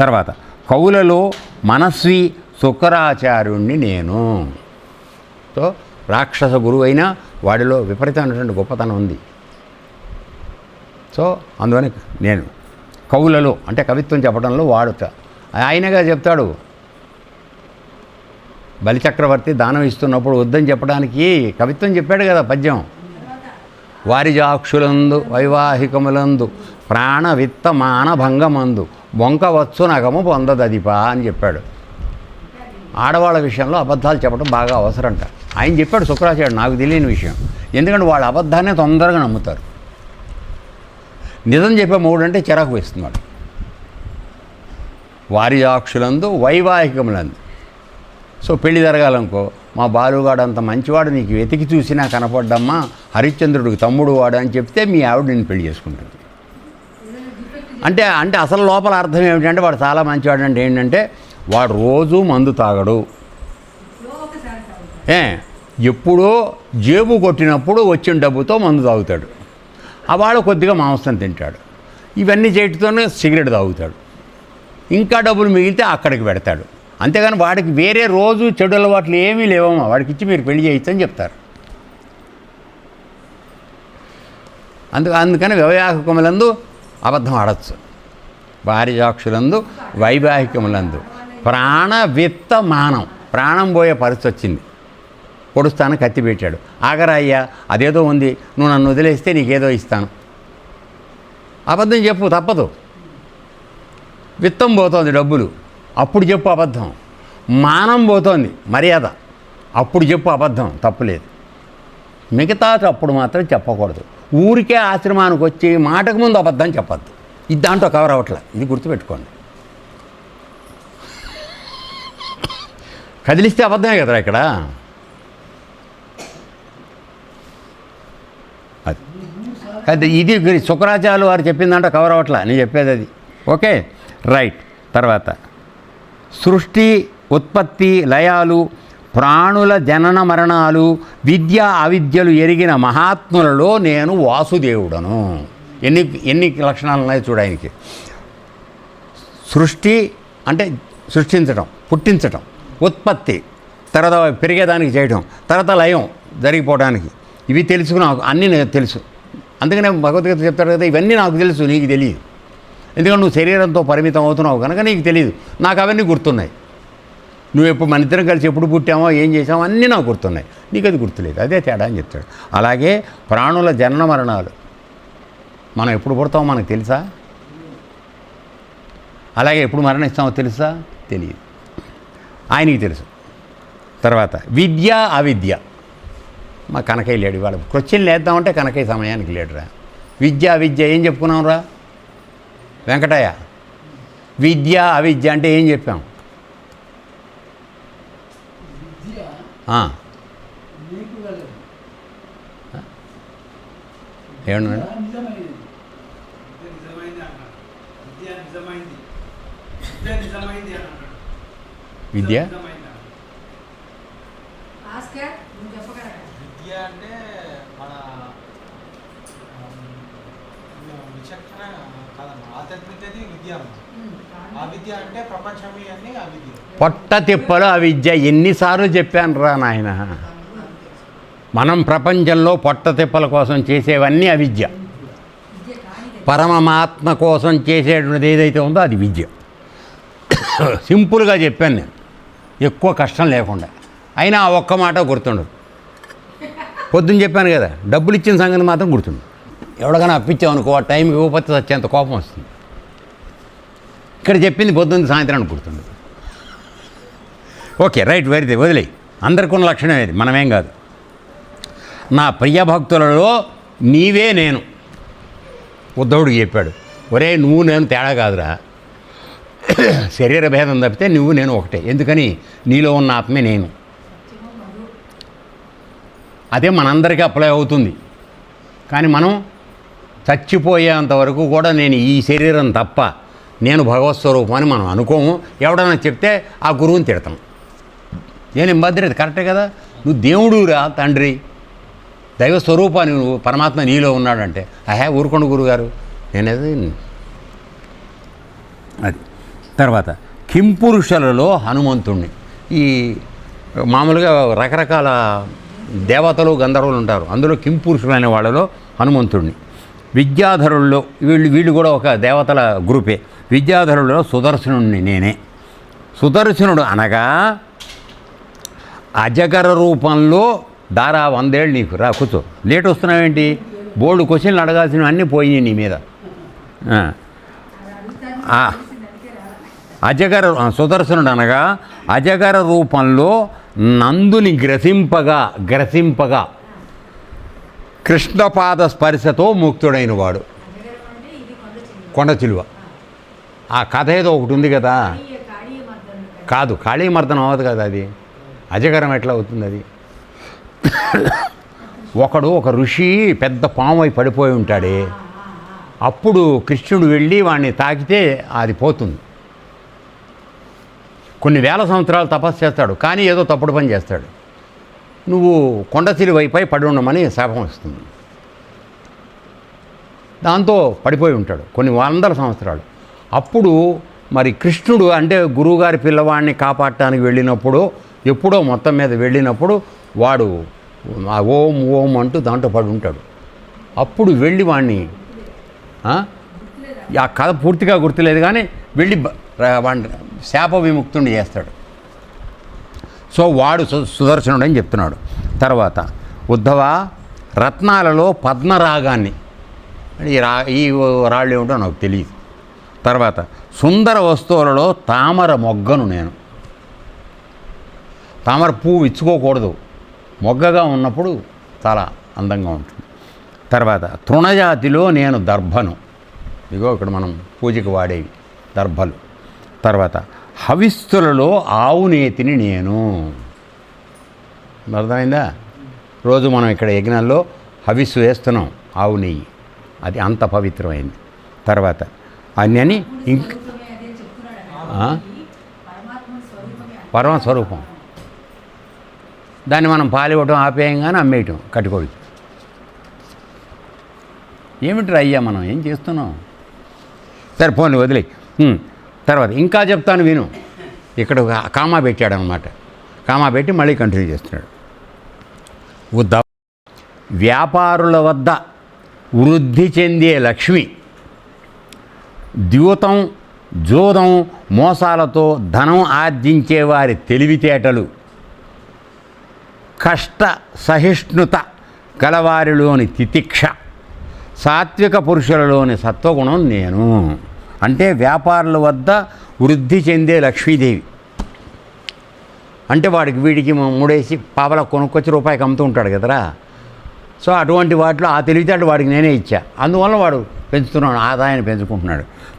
తర్వాత కవులలో మనస్వి శుక్రాచార్యుణ్ణి నేను. సో రాక్షస గురువు అయినా వాడిలో విపరీతమైనటువంటి గొప్పతనం ఉంది. సో అందువని నేను కవులలో అంటే కవిత్వం చెప్పడంలో వాడుతా. ఆయనగా చెప్తాడు బలిచక్రవర్తి దానం ఇస్తున్నప్పుడు వద్దని చెప్పడానికి కవిత్వం చెప్పాడు కదా పద్యం. వారిజాక్షులందు వైవాహికములందు ప్రాణవిత్త మానభంగమందు బొంకవచ్చు నగము పొందదదిపా అని చెప్పాడు. ఆడవాళ్ళ విషయంలో అబద్ధాలు చెప్పడం బాగా అవసరంట. ఆయన చెప్పాడు శుక్రాచార్యుడు నాకు తెలియని విషయం. ఎందుకంటే వాళ్ళ అబద్ధాన్ని తొందరగా నమ్ముతారు. నిజం చెప్పే మూడంటే చిరాకు వేస్తున్నాడు వారిజాక్షులందు వైవాహికములందు. సో పెళ్ళి జరగాలనుకో మా బాలుగాడు అంత మంచివాడు నీకు వెతికి చూసినా కనపడ్డమ్మా హరిశ్చంద్రుడికి తమ్ముడు వాడు అని చెప్తే మీ ఆవిడ నేను పెళ్ళి చేసుకుంటుంది. అంటే అంటే అసలు లోపల అర్థం ఏమిటంటే వాడు చాలా మంచివాడు అంటే ఏంటంటే వాడు రోజు మందు తాగడు. ఏ ఎప్పుడో జేబు కొట్టినప్పుడు వచ్చిన డబ్బుతో మందు తాగుతాడు. అవాడు వాడు కొద్దిగా మాంసం తింటాడు. ఇవన్నీ చేయటంతోనే సిగరెట్ తాగుతాడు. ఇంకా డబ్బులు మిగిలితే అక్కడికి పెడతాడు. అంతేగాని వాడికి వేరే రోజు చెడు అలవాట్లు ఏమీ లేవమ్మా. వాడికి ఇచ్చి మీరు పెళ్ళి చేయొచ్చని చెప్తారు. అందుకు అందుకని వ్యవయాహకములందు అబద్ధం ఆడచ్చు. భార్యాక్షులందు వైవాహికములందు. ప్రాణ విత్త మానం ప్రాణం పోయే పరిస్థితి వచ్చింది. పొడుస్తాను కత్తి పెట్టాడు ఆగరా అయ్యా అదేదో ఉంది. నువ్వు నన్ను వదిలేస్తే నీకేదో ఇస్తాను. అబద్ధం చెప్పు తప్పదు. విత్తం పోతోంది డబ్బులు. అప్పుడు చెప్పు అబద్ధం. మానం పోతోంది మర్యాద. అప్పుడు చెప్పు అబద్ధం తప్పులేదు మిగతా అప్పుడు మాత్రం చెప్పకూడదు. ఊరికే ఆశ్రమానికి వచ్చి మాటకు ముందు అబద్ధం చెప్పద్దు. ఇది దాంట్లో కవర్ అవ్వట్లే. ఇది గుర్తుపెట్టుకోండి. కదిలిస్తే అబద్ధమే కదరా ఇక్కడ? అది. అది ఇది శుక్రాచార్యులు వారు చెప్పిందంటే కవర్ అవ్వట్లా. నేను చెప్పేది అది. ఓకే? రైట్ తర్వాత. సృష్టి ఉత్పత్తి లయాలు ప్రాణుల జనన మరణాలు విద్య అవిద్యలు ఎరిగిన మహాత్ములలో నేను వాసుదేవుడను. ఎన్ని ఎన్ని లక్షణాలు ఉన్నాయి చూడ ఆయనకి. సృష్టి అంటే సృష్టించడం పుట్టించటం ఉత్పత్తి తర్వాత పెరిగేదానికి చేయడం తర్వాత లయం జరిగిపోవడానికి. ఇవి తెలుసుకున్నా అన్నీ నాకు తెలుసు. అందుకనే భగవద్గీత చెప్తాడు కదా ఇవన్నీ నాకు తెలుసు నీకు తెలియదు. ఎందుకంటే నువ్వు శరీరంతో పరిమితం అవుతున్నావు కనుక నీకు తెలియదు. నాకు అవన్నీ గుర్తున్నాయి. నువ్వు ఎప్పుడు మన ఇద్దరం కలిసి ఎప్పుడు పుట్టామో ఏం చేసామో అన్నీ నాకు గుర్తున్నాయి. నీకు అది గుర్తులేదు. అదే తేడా అని చెప్తాడు. అలాగే ప్రాణుల జనన మరణాలు. మనం ఎప్పుడు పుడతామో మనకు తెలుసా? అలాగే ఎప్పుడు మరణిస్తామో తెలుసా? తెలియదు. ఆయనకి తెలుసు. తర్వాత విద్య అవిద్య. మా కనకయ్య లేడు ఇవాళ. క్వశ్చన్ లేద్దామంటే కనకయ్య సమయానికి లేడురా. విద్య అవిద్య ఏం చెప్పుకున్నాం రా వెంకటయ్య. విద్య అవిద్య అంటే ఏం చెప్పాం విద్య ఆ, నీకు వెళ్ళదు ఏమన్నా విద్య నిజమైనది విద్య నిజమైంది అన్నాడు విద్య నిజమైంది విద్య నిజమైంది అని అన్నాడు విద్య నిజమైంది అన్నాడు. ఆస్కర్ నువ్వు చెప్పగలరా విద్య అంటే మన విచక్షణ కాదమ్మా. ఆధ్యాత్మికది విద్య ఆ విద్య అంటే ప్రపంచమి అని ఆ విద్య. పొట్ట తిప్పలు అవిద్య ఎన్నిసార్లు చెప్పాను రా నాయన. మనం ప్రపంచంలో పొట్ట తిప్పల కోసం చేసేవన్నీ అవిద్య విద్య. పరమాత్మ కోసం చేసేటువంటిది ఏదైతే ఉందో అది విద్య. సింపుల్గా చెప్పాను నేను. ఎక్కువ కష్టం లేకుండా. అయినా ఆ ఒక్క మాట గుర్తుండదు. పొద్దున్న చెప్పాను కదా డబ్బులు ఇచ్చిన సంగతి మాత్రం గుర్తుండు ఎవడికైనా అప్పించావు అనుకో ఆ టైంకి ఇవ్వకపోతే వచ్చేంత కోపం వస్తుంది. ఇక్కడ చెప్పింది పొద్దున్న సాయంత్రానికి గుర్తుండదు. ఓకే రైట్ వెరీ వదిలే. అందరికి ఉన్న లక్షణం ఏది? మనమేం కాదు. నా ప్రియ భక్తులలో నీవే నేను. ఉద్ధవుడికి చెప్పాడు ఒరే నువ్వు నేను తేడా కాదురా. శరీర భేదం తప్పితే నువ్వు నేను ఒకటే. ఎందుకని? నీలో ఉన్న ఆత్మే నేను. అదే మనందరికీ అప్లై అవుతుంది. కానీ మనం చచ్చిపోయేంత వరకు కూడా నేను ఈ శరీరం తప్ప నేను భగవత్ స్వరూపం అని మనం అనుకోము. ఎవడన్నా చెప్తే ఆ గురువుని తిడతాం. నేను భద్రత కరెక్టే కదా? నువ్వు దేవుడురా తండ్రి. దైవ స్వరూపాన్ని నువ్వు పరమాత్మ నీలో ఉన్నాడంటే అహే ఊరుకోండి గురుగారు. నేనేది అది. తర్వాత కింపురుషులలో హనుమంతుణ్ణి. ఈ మామూలుగా రకరకాల దేవతలు గంధర్వులు ఉంటారు. అందులో కింపురుషులు అనే వాళ్ళలో హనుమంతుణ్ణి. విద్యాధరుల్లో వీళ్ళు వీళ్ళు కూడా ఒక దేవతల గ్రూపే. విద్యాధరుల్లో సుదర్శనుణ్ణి నేనే. సుదర్శనుడు అనగా అజగర రూపంలో దారా వందేళ్ళు నీకు. రా కూర్చో. లేట్ వస్తున్నావేంటి? బోర్డు క్వశ్చన్లు అడగాల్సినవి అన్నీ పోయినాయి నీ మీద. అజగర సుదర్శనుడు అనగా అజగర రూపంలో నందుని గ్రసింపగా గ్రసింపగా కృష్ణపాద స్పర్శతో ముక్తుడైన వాడు కొండ చిలువ. ఆ కథ ఏదో ఒకటి ఉంది కదా. మర్దనం కదా. కాదు కాళీమర్దనం అవ్వదు కదా అది. అజగరం ఎట్లా అవుతుంది అది? ఒకడు ఒక ఋషి పెద్ద పాము అయి పడిపోయి ఉంటాడే. అప్పుడు కృష్ణుడు వెళ్ళి వాడిని తాకితే అది పోతుంది. కొన్ని వేల సంవత్సరాలు తపస్సు చేస్తాడు కానీ ఏదో తప్పుడు పని చేస్తాడు. నువ్వు కొండ చిలువైపై పడి ఉండమని శాపం వస్తుంది. దాంతో పడిపోయి ఉంటాడు కొన్ని వందల సంవత్సరాలు. అప్పుడు మరి కృష్ణుడు అంటే గురువుగారి పిల్లవాడిని కాపాడటానికి వెళ్ళినప్పుడు ఎప్పుడో మొత్తం మీద వెళ్ళినప్పుడు వాడు ఓం ఓం అంటూ దాంట్లో పడి ఉంటాడు. అప్పుడు వెళ్ళి వాడిని ఆ? కథ పూర్తిగా గుర్తులేదు కానీ వెళ్ళి వాడిని శాప విముక్తుడిని చేస్తాడు. సో వాడు సు- సుదర్శనుడు అని చెప్తున్నాడు. తర్వాత ఉద్ధవ రత్నాలలో పద్మరాగాన్ని. ఈ రా ఈ రాళ్ళు ఏమిటో నాకు తెలియదు తర్వాత సుందర వస్తువులలో తామర మొగ్గను నేను. తామర పువ్వు ఇచ్చుకోకూడదు మొగ్గగా ఉన్నప్పుడు చాలా అందంగా ఉంటుంది. తర్వాత తృణజాతిలో నేను దర్భను. ఇదిగో ఇక్కడ మనం పూజకి వాడేవి దర్భలు. తర్వాత హవిస్తులలో ఆవునేతిని నేను. అర్థమైందా? రోజు మనం ఇక్కడ యజ్ఞాల్లో హవిస్సు వేస్తున్నాం ఆవు నెయ్యి. అది అంత పవిత్రమైంది. తర్వాత అన్నని ఇంక పరమ స్వరూపం. దాన్ని మనం పాలివ్వటం ఆపేయంగానే అమ్మేయటం కట్టుకోవచ్చు ఏమిటి అయ్యా మనం? ఏం చేస్తున్నాం? సరే పోనీ వదిలే తర్వాత ఇంకా చెప్తాను విను. ఇక్కడ కామా పెట్టాడు అనమాట కామా పెట్టి మళ్ళీ కంటిన్యూ చేస్తున్నాడు. ఉద్ద వ్యాపారుల వద్ద వృద్ధి చెందే లక్ష్మి ద్యూతం జోదం మోసాలతో ధనం ఆర్జించే వారి తెలివితేటలు కష్ట సహిష్ణుత గలవారిలోని తితిక్ష సాత్విక పురుషులలోని సత్వగుణం నేను. అంటే వ్యాపారుల వద్ద వృద్ధి చెందే లక్ష్మీదేవి. అంటే వాడికి వీడికి మూడేసి పాపల కొనుక్కొచ్చి రూపాయికి అమ్ముతూ ఉంటాడు కదరా. సో అటువంటి వాటిలో ఆ తెలివితేటలు వాడికి నేనే ఇచ్చా. అందువల్ల వాడు పెంచుతున్నాడు ఆదాయాన్ని పెంచుకుంటున్నాడు.